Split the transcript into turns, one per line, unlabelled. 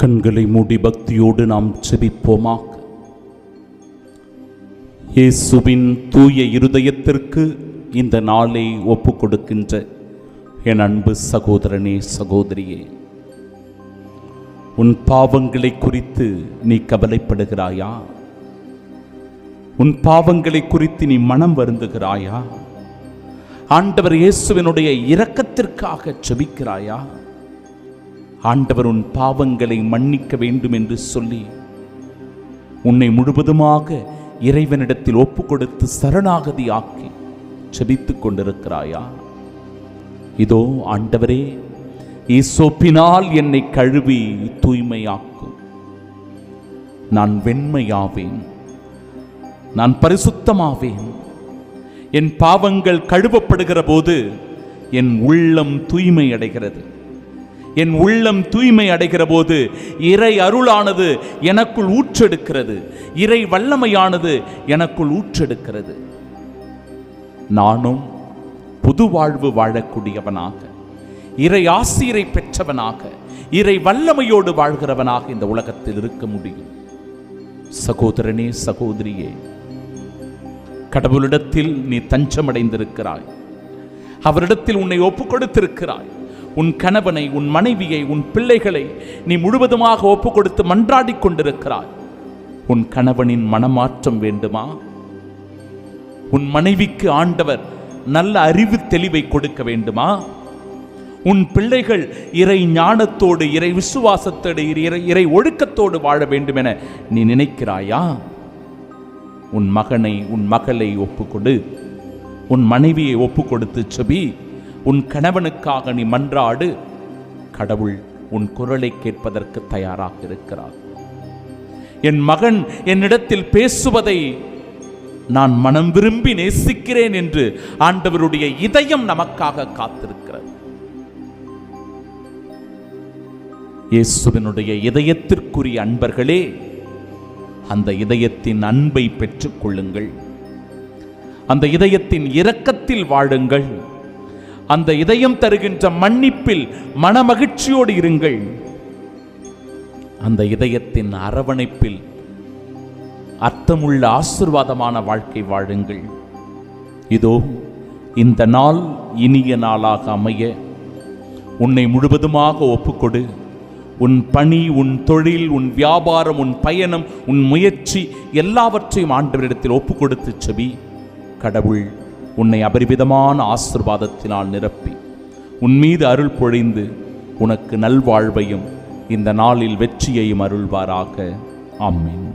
கண்களை மூடி பக்தியோடு நாம் செபிப்போமாக. இயேசுவின் தூய இருதயத்திற்கு இந்த நாளை ஒப்பு கொடுக்கின்ற என் அன்பு சகோதரனே சகோதரியே உன் பாவங்களை குறித்து நீ கவலைப்படுகிறாயா? உன் பாவங்களை குறித்து நீ மனம் வருந்துகிறாயா? ஆண்டவர் இயேசுவினுடைய இரக்கத்திற்காக செபிக்கிறாயா ஆண்டவர் உன் பாவங்களை மன்னிக்க வேண்டும் என்று சொல்லி உன்னை முழுவதுமாக இறைவனிடத்தில் ஒப்பு கொடுத்து சரணாகதி ஆக்கி செபித்துக் கொண்டிருக்கிறாயா? இதோ ஆண்டவரே ஈசோப்பினால் என்னை கழுவி தூய்மையாக்கும் நான் வெண்மையாவேன். நான் பரிசுத்தமாவேன். என் பாவங்கள் கழுவப்படுகிற போது என் உள்ளம் தூய்மை அடைகிறது என் உள்ளம் தூய்மை அடைகிற போது இறை அருளானது எனக்குள் ஊற்றெடுக்கிறது. இறை வல்லமையானது எனக்குள் ஊற்றெடுக்கிறது. நானும் புது வாழ்வு வாழக்கூடியவனாக இறை ஆசிரியரை பெற்றவனாக இறை வல்லமையோடு வாழ்கிறவனாக இந்த உலகத்தில் இருக்க முடியும். சகோதரனே சகோதரியே கடவுளிடத்தில் நீ தஞ்சமடைந்திருக்கிறாய். அவரிடத்தில் உன்னை ஒப்புக் கொடுத்திருக்கிறாய் உன் கணவனை உன் மனைவியை உன் பிள்ளைகளை நீ முழுவதுமாக ஒப்பு கொடுத்து மன்றாடிக் கொண்டிருக்கிறாய். உன் கணவனின் மனமாற்றம் வேண்டுமா? உன் மனைவிக்கு ஆண்டவர் நல்ல அறிவு தெளிவை கொடுக்க வேண்டுமா? உன் பிள்ளைகள் இறை ஞானத்தோடு இறை விசுவாசத்தோடு இறை இறை ஒழுக்கத்தோடு வாழ வேண்டும் என நீ நினைக்கிறாயா? உன் மகனை உன் மகளை ஒப்புக்கொடு. உன் மனைவியை ஒப்பு கொடுத்து செபி. உன் கணவனுக்காக நீ மன்றாடு. கடவுள் உன் குரலை கேட்பதற்கு தயாராக இருக்கிறார். என் மகன் என்னிடத்தில் பேசுவதை நான் மனம் விரும்பி நேசிக்கிறேன் என்று ஆண்டவருடைய இதயம் நமக்காக காத்திருக்கிறது. இயேசுவினுடைய இதயத்திற்குரிய அன்பர்களே அந்த இதயத்தின் அன்பை பெற்றுக்கொள்ளுங்கள் அந்த இதயத்தின் இரக்கத்தில் வாழுங்கள். அந்த இதயம் தருகின்ற மன்னிப்பில் மனமகிழ்ச்சியோடு இருங்கள். அந்த இதயத்தின் அரவணைப்பில் அர்த்தமுள்ள ஆசிர்வாதமான வாழ்க்கை வாழுங்கள். இதோ இந்த நாள் இனிய நாளாக அமைய உன்னை முழுவதுமாக ஒப்புக்கொடு. உன் பணி உன் தொழில் உன் வியாபாரம் உன் பயணம் உன் முயற்சி எல்லாவற்றையும் ஆண்டவரிடத்தில் ஒப்பு கொடுத்து செபி. கடவுள் உன்னை அபரிவிதமான ஆசிர்வாதத்தினால் நிரப்பி உன் மீது அருள் பொழிந்து உனக்கு நல்வாழ்வையும் இந்த நாளில் வெற்றியையும் அருள்வாராக. ஆமென்.